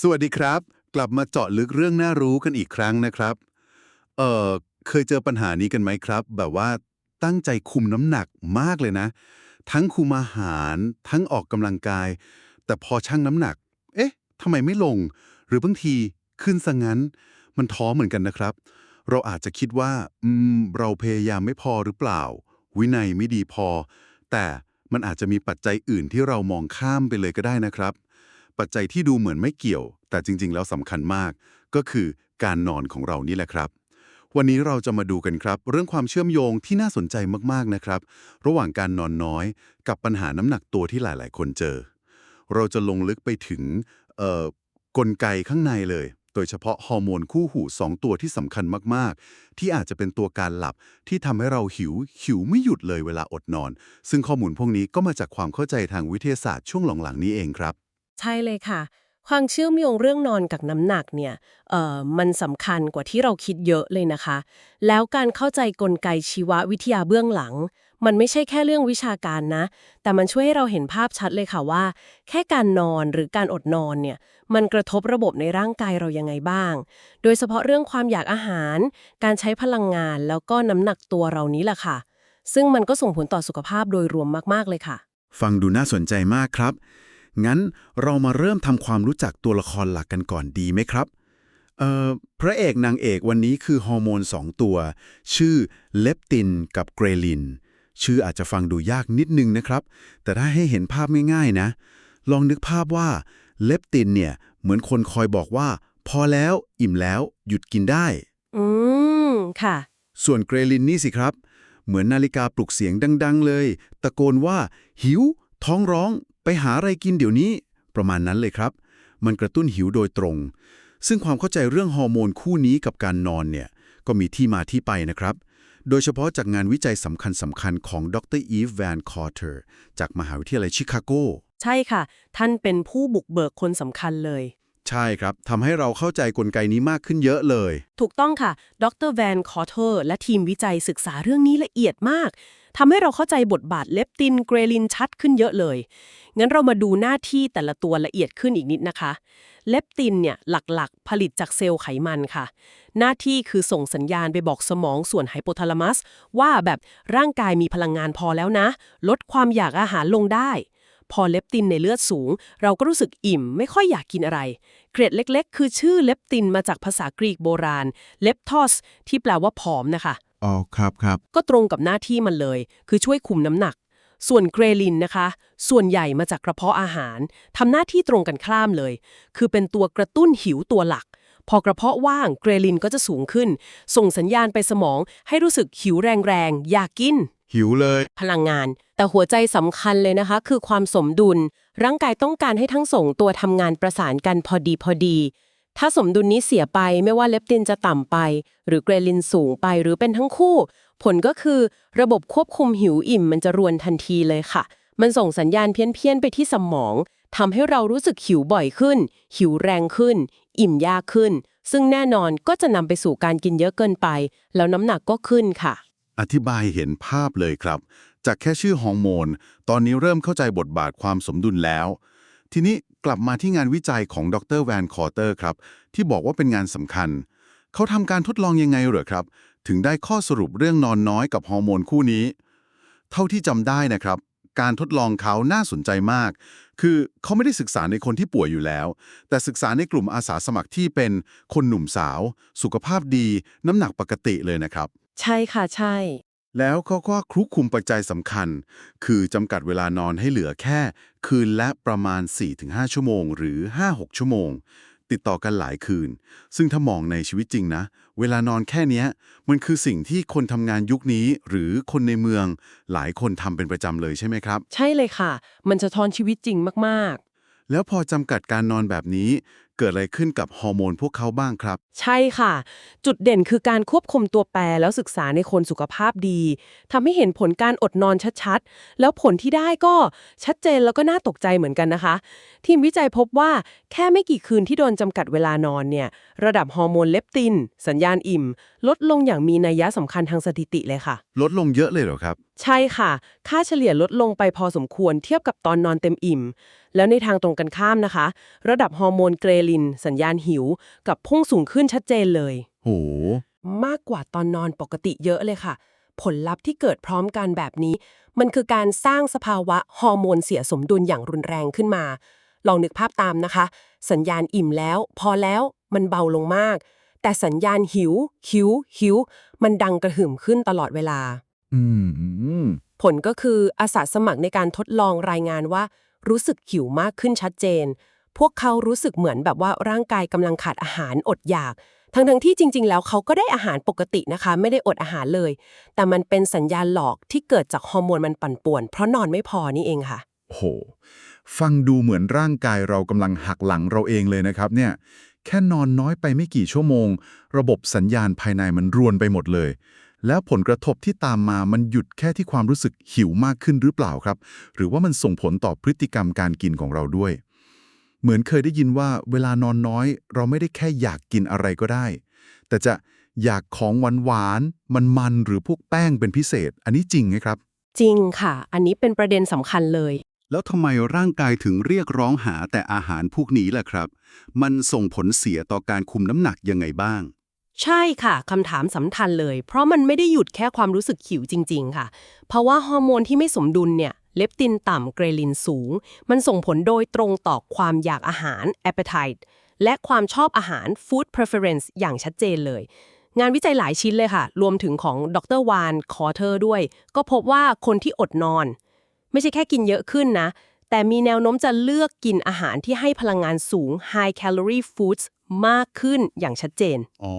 สวัสดีครับ กลับมาเจาะลึกเรื่องน่ารู้กันอีกครั้งนะครับ เอ่อ เคยเจอปัญหานี้กันไหมครับ แบบว่าตั้งใจคุมน้ำหนักมากเลยนะ ทั้งคุมอาหาร ทั้งออกกำลังกาย แต่พอชั่งน้ำหนัก เอ๊ะทำไมไม่ลง หรือบางทีขึ้นซะงั้น มันท้อเหมือนกันนะครับ เราอาจจะคิดว่า อืม เราพยายามไม่พอหรือเปล่า วินัยไม่ดีพอ แต่มันอาจจะมีปัจจัยอื่นที่เรามองข้ามไปเลยก็ได้นะครับ ปัจจัยที่ดูเหมือนไม่เกี่ยว แต่จริง ๆ แล้วสำคัญมาก ก็คือการนอนของเรานี่แหละครับ วันนี้เราจะมาดูกันครับ เรื่องความเชื่อมโยงที่น่าสนใจมากๆนะครับ ระหว่างการนอนน้อย กับปัญหาน้ำหนักตัวที่หลาย ๆ คนเจอ เราจะลงลึกไปถึงกลไกข้างในเลย โดยเฉพาะฮอร์โมนคู่หูสองตัวที่สำคัญมาก ๆ ที่อาจจะเป็นตัวการหลับที่ทำให้เราหิว หิวไม่หยุดเลยเวลาอดนอน ซึ่งข้อมูลพวกนี้ก็มาจากความเข้าใจทางวิทยาศาสตร์ช่วงหลังๆนี้เองครับ ใช่เลยค่ะ ความเชื่อมโยงเรื่องนอนกับน้ำหนักเนี่ยเอ่อมันสำคัญกว่าที่เราคิดเยอะเลยนะคะ แล้วการเข้าใจกลไกชีววิทยาเบื้องหลัง มันไม่ใช่แค่เรื่องวิชาการนะ แต่มันช่วยให้เราเห็นภาพชัดเลยค่ะว่า แค่การนอนหรือการอดนอนเนี่ยมันกระทบระบบในร่างกายเรายังไงบ้าง โดยเฉพาะเรื่องความอยากอาหาร การใช้พลังงานแล้วก็น้ำหนักตัวเรานี้แหละค่ะ ซึ่งมันก็ส่งผลต่อสุขภาพโดยรวมมากๆเลยค่ะ ฟังดูน่าสนใจมากครับ งั้นเรามาเริ่มทำความรู้จักตัวละครหลักกันก่อนดีไหมครับ เอ่อ พระเอกนางเอกวันนี้คือฮอร์โมน 2 ตัว ชื่อเลปตินกับเกรลิน ชื่ออาจจะฟังดูยากนิดนึงนะครับ แต่ถ้าให้เห็นภาพง่ายๆนะ ลองนึกภาพว่าเลปตินเนี่ยเหมือนคนคอยบอกว่า พอแล้วอิ่มแล้ว หยุดกินได้ อืม ค่ะ ส่วนเกรลินนี่สิครับ เหมือนนาฬิกาปลุกเสียงดัง ๆ เลย ตะโกนว่า หิว ท้องร้อง ไปหาอะไรกินเดี๋ยวนี้ ประมาณนั้นเลยครับ มันกระตุ้นหิวโดยตรง ซึ่งความเข้าใจเรื่องฮอร์โมนคู่นี้กับการนอนเนี่ย ก็มีที่มาที่ไปนะครับ โดยเฉพาะจากงานวิจัยสำคัญสำคัญๆของดรอีฟแวนคอร์เตอร์จากมหาวิทยาลัยชิคาโก ใช่ค่ะ ท่านเป็นผู้บุกเบิกคนสำคัญเลยใช่ครับ ทำให้เราเข้าใจกลไกนี้มากขึ้นเยอะเลย ถูกต้องค่ะ ดรแวนคอร์เทอร์ และทีมวิจัยศึกษาเรื่องนี้ละเอียดมาก ทำให้เราเข้าใจบทบาทเลปตินเกรลินชัดขึ้นเยอะเลย งั้นเรามาดูหน้าที่แต่ละตัวละเอียดขึ้นอีกนิดนะคะ เลปตินเนี่ยหลักๆ ผลิตจากเซลล์ไขมันค่ะ หน้าที่คือส่งสัญญาณไปบอกสมองส่วนไฮโปทาลามัส ว่าแบบร่างกายมีพลังงานพอแล้วนะ ลดความอยากอาหารลงได้ พอเลปตินในเลือดสูง เราก็รู้สึกอิ่ม ไม่ค่อยอยากกินอะไร เกร็ดเล็ก ๆ คือชื่อเลปตินมาจากภาษากรีกโบราณเลปทอสที่แปลว่าผอมนะคะอ๋อครับครับก็ตรงกับหน้าที่มันเลย คือช่วยคุมน้ำหนัก ส่วนเกรลินนะคะ ส่วนใหญ่มาจากกระเพาะอาหารทำหน้าที่ตรงกันข้ามเลย คือเป็นตัวกระตุ้นหิวตัวหลัก พอกระเพาะว่างเกรลินก็จะสูงขึ้น ส่งสัญญาณไปสมองให้รู้สึกหิวแรงๆอยากกิน หิวเลย พลังงาน แต่หัวใจสำคัญเลยนะคะ คือความสมดุล ร่างกายต้องการให้ทั้งสองตัวทำงานประสานกันพอดีพอดี ถ้าสมดุลนี้เสียไปไม่ว่าเลปตินจะต่ำไป หรือเกรลินสูงไปหรือเป็นทั้งคู่ ผลก็คือระบบควบคุมหิวอิ่มมันจะรวนทันทีเลยค่ะ มันส่งสัญญาณเพี้ยนๆไปที่สมองทำให้เรารู้สึกหิวบ่อยขึ้น หิวแรงขึ้น อิ่มยากขึ้น ซึ่งแน่นอนก็จะนำไปสู่การกินเยอะเกินไป แล้วน้ำหนักก็ขึ้นค่ะ อธิบายเห็นภาพเลยครับ จากแค่ชื่อฮอร์โมน ตอนนี้เริ่มเข้าใจบทบาทความสมดุลแล้ว ทีนี้กลับมาที่งานวิจัยของดรแวนคอร์เตอร์ครับ ที่บอกว่าเป็นงานสำคัญ เขาทำการทดลองยังไงเหรอครับ ถึงได้ข้อสรุปเรื่องนอนน้อยกับฮอร์โมนคู่นี้ เท่าที่จำได้นะครับ การทดลองเขาน่าสนใจมาก คือเขาไม่ได้ศึกษาในคนที่ป่วยอยู่แล้ว แต่ศึกษาในกลุ่มอาสาสมัครที่เป็นคนหนุ่มสาว สุขภาพดี น้ำหนักปกติเลยนะครับ ใช่ค่ะใช่ แล้วเขาก็คลุกคุมปัจจัยสำคัญ คือจำกัดเวลานอนให้เหลือแค่ คืนละประมาณ 4-5 ชั่วโมง หรือ 5-6 ชั่วโมง ติดต่อกันหลายคืน ซึ่งถ้ามองในชีวิตจริงนะ เวลานอนแค่เนี้ยมันคือสิ่งที่คนทำงานยุคนี้ หรือคนในเมือง หลายคนทำเป็นประจำเลยใช่ไหมครับ ใช่เลยค่ะ มันจะทอนชีวิตจริงมากแล้วพอจำกัดการนอนแบบนี้เกิดอะไรขึ้นกับฮอร์โมนพวกเขาบ้างครับๆใช่ค่ะ จุดเด่นคือการควบคุมตัวแปรแล้วศึกษาในคนสุขภาพดีทำให้เห็นผลการอดนอนชัดๆ แล้วผลที่ได้ก็ชัดเจนแล้วก็น่าตกใจเหมือนกันนะคะ ทีมวิจัยพบว่าแค่ไม่กี่คืนที่โดนจำกัดเวลานอนเนี่ยระดับฮอร์โมนเลปติน สัญญาณอิ่ม ลดลงอย่างมีนัยยะสำคัญทางสถิติเลยค่ะ ลดลงเยอะเลยเหรอครับใช่ค่ะ ค่าเฉลี่ยลดลงไปพอสมควรเทียบกับตอนนอนเต็มอิ่ม แล้วในทางตรงกันข้ามนะคะ ระดับฮอร์โมนเกรลิน สัญญาณหิว กับพุ่งสูงขึ้นชัดเจนเลย โห มากกว่าตอนนอนปกติเยอะเลยค่ะ ผลลัพธ์ที่เกิดพร้อมกันแบบนี้ มันคือการสร้างสภาวะฮอร์โมนเสียสมดุลอย่างรุนแรงขึ้นมา ลองนึกภาพตามนะคะ สัญญาณอิ่มแล้ว พอแล้วมันเบาลงมาก แต่สัญญาณหิวหิวหิว มันดังกระหึ่มขึ้นตลอดเวลา อืม ผลก็คืออาสาสมัครในการทดลองรายงานว่า รู้สึกหิวมากขึ้นชัดเจน พวกเขารู้สึกเหมือนแบบว่าร่างกายกำลังขาดอาหารอดอยาก ทั้งทั้งๆที่จริง ๆ แล้วเขาก็ได้อาหารปกตินะคะ ไม่ได้อดอาหารเลย แต่มันเป็นสัญญาณหลอกที่เกิดจากฮอร์โมนมันปั่นป่วน เพราะนอนไม่พอนี่เองค่ะ โห ฟังดูเหมือนร่างกายเรากำลังหักหลังเราเองเลยนะครับ เนี่ย แค่นอนน้อยไปไม่กี่ชั่วโมง ระบบสัญญาณภายในมันรวนไปหมดเลย แล้วผลกระทบที่ตามมามันหยุดแค่ที่ความรู้สึกหิวมากขึ้นหรือเปล่าครับ หรือว่ามันส่งผลต่อพฤติกรรมการกินของเราด้วย เหมือนเคยได้ยินว่าเวลานอนน้อย เราไม่ได้แค่อยากกินอะไรก็ได้ แต่จะอยากของหวานหวานมันมันๆหรือพวกแป้งเป็นพิเศษ อันนี้จริงไหมครับ จริงค่ะ อันนี้เป็นประเด็นสำคัญเลย แล้วทำไมร่างกายถึงเรียกร้องหาแต่อาหารพวกนี้ล่ะครับ มันส่งผลเสียต่อการคุมน้ำหนักยังไงบ้าง ใช่ค่ะคำถามสำคัญเลย เพราะมันไม่ได้หยุดแค่ความรู้สึกหิวจริง ๆ ค่ะ เพราะว่าฮอร์โมนที่ไม่สมดุลเนี่ยเลปตินต่ำเกรลินสูง มันส่งผลโดยตรงต่อความอยากอาหาร appetite และความชอบอาหาร food preference อย่างชัดเจนเลย งานวิจัยหลายชิ้นเลยค่ะ รวมถึงของดรวานคอเทอร์ด้วย ก็พบว่าคนที่อดนอน ไม่ใช่แค่กินเยอะขึ้นนะ แต่มีแนวโน้มจะเลือกกินอาหารที่ให้พลังงานสูง high calorie foods มากขึ้นอย่างชัดเจนอ๋อ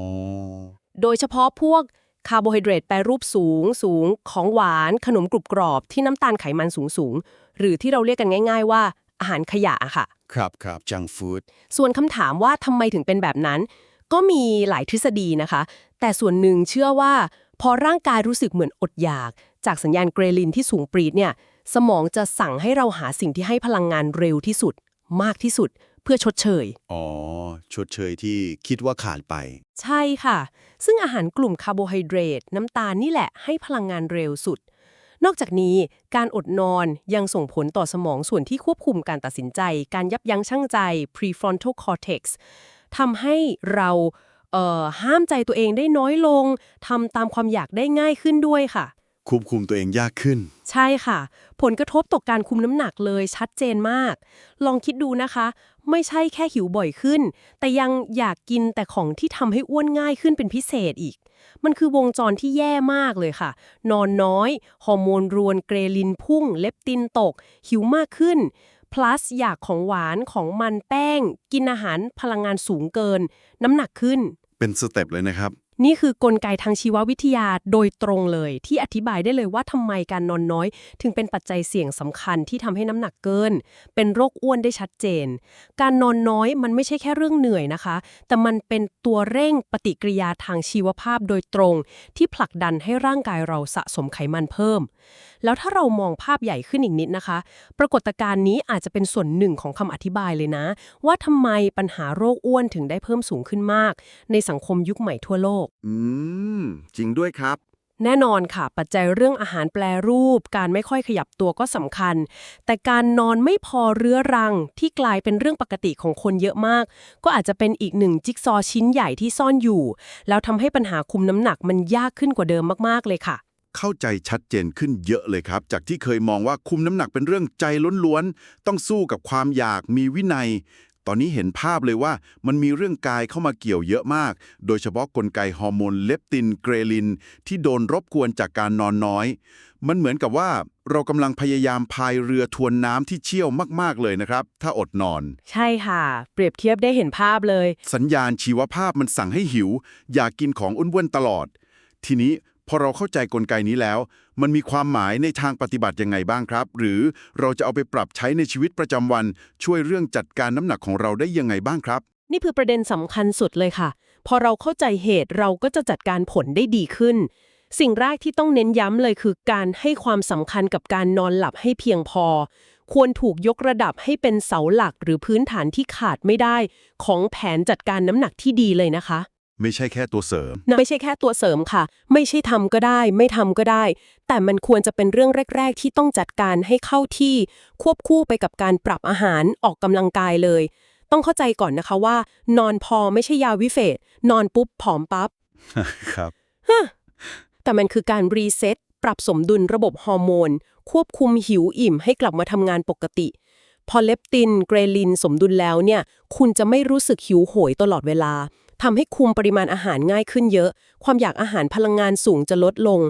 โดยเฉพาะพวกคาร์โบไฮเดรตแปรรูปสูงสูงของหวานขนมกรุบกรอบที่น้ำตาลไขมันสูงสูง หรือที่เราเรียกกันง่าย ๆ ว่าอาหารขยะอะค่ะ ครับครับจังฟู้ดส่วนคำถามว่าทำไมถึงเป็นแบบนั้น ก็มีหลายทฤษฎีนะคะ แต่ส่วนหนึ่งเชื่อว่า พอร่างกายรู้สึกเหมือนอดอยาก จากสัญญาณเกรลินที่สูงปรีดเนี่ยสมองจะสั่งให้เราหาสิ่งที่ให้พลังงานเร็วที่สุด มากที่สุด เพื่อชดเชย อ๋อ ชดเชยที่คิดว่าขาดไป ใช่ค่ะ ซึ่งอาหารกลุ่มคาร์โบไฮเดรตน้ำตาลนี่แหละให้พลังงานเร็วสุด นอกจากนี้การอดนอนยังส่งผลต่อสมองส่วนที่ควบคุมการตัดสินใจ การยับยั้งชั่งใจ prefrontal cortex ทำให้เราเอ่อห้ามใจตัวเองได้น้อยลงทำตามความอยากได้ง่ายขึ้นด้วยค่ะ ควบคุมตัวเองยากขึ้น ใช่ค่ะ ผลกระทบต่อการคุมน้ำหนักเลยชัดเจนมาก ลองคิดดูนะคะ ไม่ใช่แค่หิวบ่อยขึ้น แต่ยังอยากกินแต่ของที่ทำให้อ้วนง่ายขึ้นเป็นพิเศษอีก มันคือวงจรที่แย่มากเลยค่ะ นอนน้อย ฮอร์โมนรวน เกรลินพุ่ง เลปตินตก หิวมากขึ้น plus อยากของหวานของมันแป้ง กินอาหารพลังงานสูงเกิน น้ำหนักขึ้น เป็นสเต็ปเลยนะครับ นี่คือกลไกทางชีววิทยาโดยตรงเลย ที่อธิบายได้เลยว่าทำไมการนอนน้อย ถึงเป็นปัจจัยเสี่ยงสำคัญที่ทำให้น้ำหนักเกิน เป็นโรคอ้วนได้ชัดเจน การนอนน้อยมันไม่ใช่แค่เรื่องเหนื่อยนะคะ แต่มันเป็นตัวเร่งปฏิกิริยาทางชีวภาพโดยตรง ที่ผลักดันให้ร่างกายเราสะสมไขมันเพิ่ม แล้วถ้าเรามองภาพใหญ่ขึ้นอีกนิดนะคะ ปรากฏการณ์นี้อาจจะเป็นส่วนหนึ่งของคำอธิบายเลยนะ ว่าทำไมปัญหาโรคอ้วนถึงได้เพิ่มสูงขึ้นมาก ในสังคมยุคใหม่ทั่วโลก อืม จริงด้วยครับแน่นอนค่ะ ปัจจัยเรื่องอาหารแปรรูป การไม่ค่อยขยับตัวก็สำคัญ แต่การนอนไม่พอเรื้อรังที่กลายเป็นเรื่องปกติของคนเยอะมาก ก็อาจจะเป็นอีกหนึ่งจิ๊กซอว์ชิ้นใหญ่ที่ซ่อนอยู่ แล้วทำให้ปัญหาคุมน้ำหนักมันยากขึ้นกว่าเดิมมากๆเลยค่ะ เข้าใจชัดเจนขึ้นเยอะเลยครับ จากที่เคยมองว่าคุมน้ำหนักเป็นเรื่องใจล้วนๆ ต้องสู้กับความอยากมีวินัย ตอนนี้เห็นภาพเลยว่ามันมีเรื่องกายเข้ามาเกี่ยวเยอะมาก โดยเฉพาะกลไกฮอร์โมนเลปตินเกรลิน ที่โดนรบกวนจากการนอนน้อย มันเหมือนกับว่าเรากำลังพยายามพายเรือทวนน้ำที่เชี่ยวมากๆเลยนะครับ ถ้าอดนอน ใช่ค่ะ เปรียบเทียบได้เห็นภาพเลย สัญญาณชีวภาพมันสั่งให้หิว อยากกินของอ้วนๆตลอด ทีนี้ พอเราเข้าใจกลไกนี้แล้ว มันมีความหมายในทางปฏิบัติยังไงบ้างครับ หรือเราจะเอาไปปรับใช้ในชีวิตประจำวัน ช่วยเรื่องจัดการน้ำหนักของเราได้ยังไงบ้างครับ นี่คือประเด็นสำคัญสุดเลยค่ะ พอเราเข้าใจเหตุเราก็จะจัดการผลได้ดีขึ้น สิ่งแรกที่ต้องเน้นย้ำเลยคือการให้ความสำคัญกับการนอนหลับให้เพียงพอ ควรถูกยกระดับให้เป็นเสาหลักหรือพื้นฐานที่ขาดไม่ได้ ของแผนจัดการน้ำหนักที่ดีเลยนะคะ ไม่ใช่แค่ตัวเสริม ไม่ใช่แค่ตัวเสริมค่ะ ไม่ใช่ทำก็ได้ ไม่ทำก็ได้ แต่มันควรจะเป็นเรื่องแรก ๆ ที่ต้องจัดการให้เข้าที่ควบคู่ไปกับการปรับอาหารออกกำลังกายเลย ต้องเข้าใจก่อนนะคะว่า นอนพอไม่ใช่ยาวิเศษนอนปุ๊บผอมปั๊บครับแต่มันคือการรีเซ็ตปรับสมดุลระบบฮอร์โมน ควบคุมหิวอิ่มให้กลับมาทำงานปกติ พอเลปติน เกรลิน สมดุลแล้วเนี่ย คุณจะไม่รู้สึกหิวโหยตลอดเวลา ทำให้คุมปริมาณอาหารง่ายขึ้นเยอะ ความอยากอาหารพลังงานสูงจะลดลง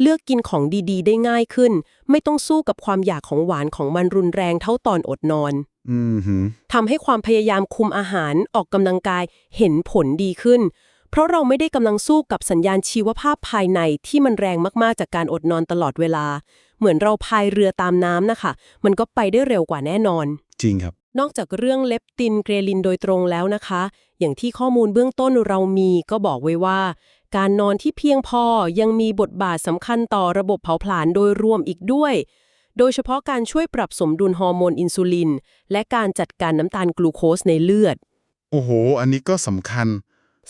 เลือกกินของดีๆ ได้ง่ายขึ้น ไม่ต้องสู้กับความอยากของหวานของมันรุนแรงเท่าตอนอดนอนอืมหือทำให้ความพยายามคุมอาหารออกกำลังกายเห็นผลดีขึ้น เพราะเราไม่ได้กำลังสู้กับสัญญาณชีวภาพภายในที่มันแรงมากๆจากการอดนอนตลอดเวลา เหมือนเราพายเรือตามน้ำนะคะ มันก็ไปได้เร็วกว่าแน่นอน จริงครับ นอกจากเรื่องเลปตินเกรลินโดยตรงแล้วนะคะ อย่างที่ข้อมูลเบื้องต้นเรามีก็บอกไว้ว่า การนอนที่เพียงพอยังมีบทบาทสำคัญต่อระบบเผาผลาญโดยรวมอีกด้วย โดยเฉพาะการช่วยปรับสมดุลฮอร์โมนอินซูลิน และการจัดการน้ำตาลกลูโคสในเลือด โอ้โห อันนี้ก็สำคัญ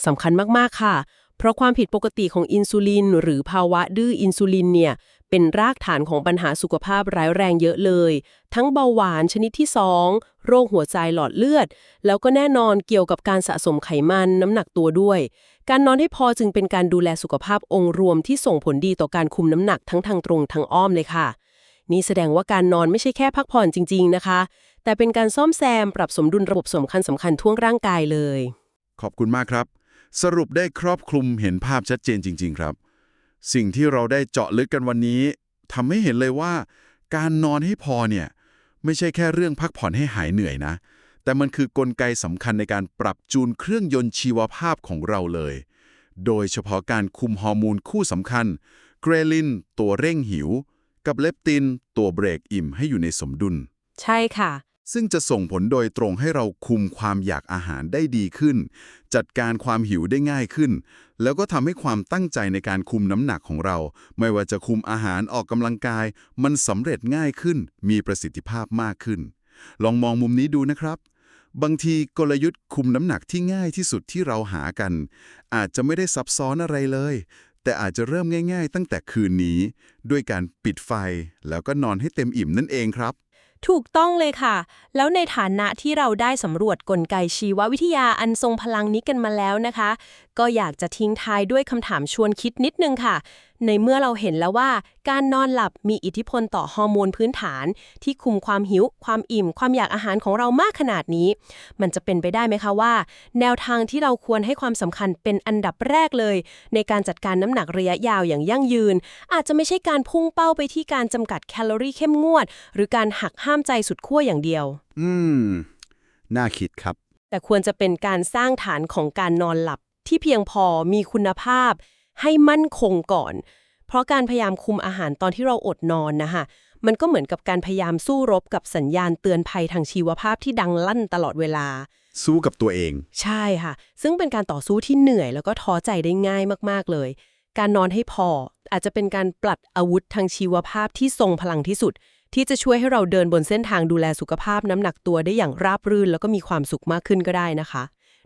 สำคัญมาก ๆ ค่ะ เพราะความผิดปกติของอินซูลิน หรือภาวะดื้ออินซูลินเนี่ย เป็นรากฐานของปัญหาสุขภาพร้ายแรงเยอะเลย ทั้งเบาหวานชนิดที่ 2 โรคหัวใจหลอดเลือด แล้วก็แน่นอนเกี่ยวกับการสะสมไขมันน้ำหนักตัวด้วย การนอนให้พอจึงเป็นการดูแลสุขภาพองค์รวมที่ส่งผลดีต่อการคุมน้ำหนักทั้งทางตรงทางอ้อมเลยค่ะ นี่แสดงว่าการนอนไม่ใช่แค่พักผ่อนจริง ๆนะคะ แต่เป็นการซ่อมแซมปรับสมดุลระบบสำคัญสำคัญทั่วร่างกายเลย ขอบคุณมากครับ สรุปได้ครอบคลุมเห็นภาพชัดเจนจริง ๆ ครับ สิ่งที่เราได้เจาะลึกกันวันนี้ทำให้เห็นเลยว่า การนอนให้พอเนี่ยไม่ใช่แค่เรื่องพักผ่อนให้หายเหนื่อยนะ แต่มันคือกลไกสำคัญในการปรับจูนเครื่องยนต์ชีวภาพของเราเลย โดยเฉพาะการคุมฮอร์โมนคู่สำคัญ เกรลิน ตัวเร่งหิว กับเลปติน ตัวเบรกอิ่มให้อยู่ในสมดุล ใช่ค่ะ ซึ่งจะส่งผลโดยตรงให้เราคุมความอยากอาหารได้ดีขึ้น จัดการความหิวได้ง่ายขึ้น แล้วก็ทำให้ความตั้งใจในการคุมน้ำหนักของเรา ไม่ว่าจะคุมอาหารออกกำลังกาย มันสำเร็จง่ายขึ้น มีประสิทธิภาพมากขึ้น ลองมองมุมนี้ดูนะครับ บางทีกลยุทธ์คุมน้ำหนักที่ง่ายที่สุดที่เราหากัน อาจจะไม่ได้ซับซ้อนอะไรเลย แต่อาจจะเริ่มง่าย ๆ ตั้งแต่คืนนี้ ด้วยการปิดไฟแล้วก็นอนให้เต็มอิ่มนั่นเองครับ ถูกต้องเลยค่ะ แล้วในฐานะที่เราได้สำรวจกลไกชีววิทยาอันทรงพลังนี้กันมาแล้วนะคะก็อยากจะทิ้งท้ายด้วยคำถามชวนคิดนิดนึงค่ะ ในเมื่อเราเห็นแล้วว่า การนอนหลับมีอิทธิพลต่อฮอร์โมนพื้นฐาน ที่คุมความหิว ความอิ่ม ความอยากอาหารของเรามากขนาดนี้ มันจะเป็นไปได้ไหมคะว่า แนวทางที่เราควรให้ความสำคัญเป็นอันดับแรกเลย ในการจัดการน้ำหนักระยะยาวอย่างยั่งยืน อาจจะไม่ใช่การพุ่งเป้าไปที่การจำกัดแคลอรี่เข้มงวด หรือการหักห้ามใจสุดขั้วอย่างเดียว อืม น่าคิดครับ แต่ควรจะเป็นการสร้างฐานของการนอนหลับ ที่เพียงพอมีคุณภาพ ให้มั่นคงก่อน เพราะการพยายามคุมอาหารตอนที่เราอดนอนนะคะมันก็เหมือนกับการพยายามสู้รบกับสัญญาณเตือนภัยทางชีวภาพที่ดังลั่นตลอดเวลา สู้กับตัวเอง ใช่ค่ะ ซึ่งเป็นการต่อสู้ที่เหนื่อยแล้วก็ท้อใจได้ง่ายมากๆเลย การนอนให้พออาจจะเป็นการปลัดอาวุธทางชีวภาพที่ทรงพลังที่สุด ที่จะช่วยให้เราเดินบนเส้นทางดูแลสุขภาพน้ำหนักตัวได้อย่างราบรื่น แล้วก็มีความสุขมากขึ้นก็ได้นะคะ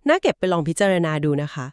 น่าเก็บไปลองพิจารณาดูนะคะ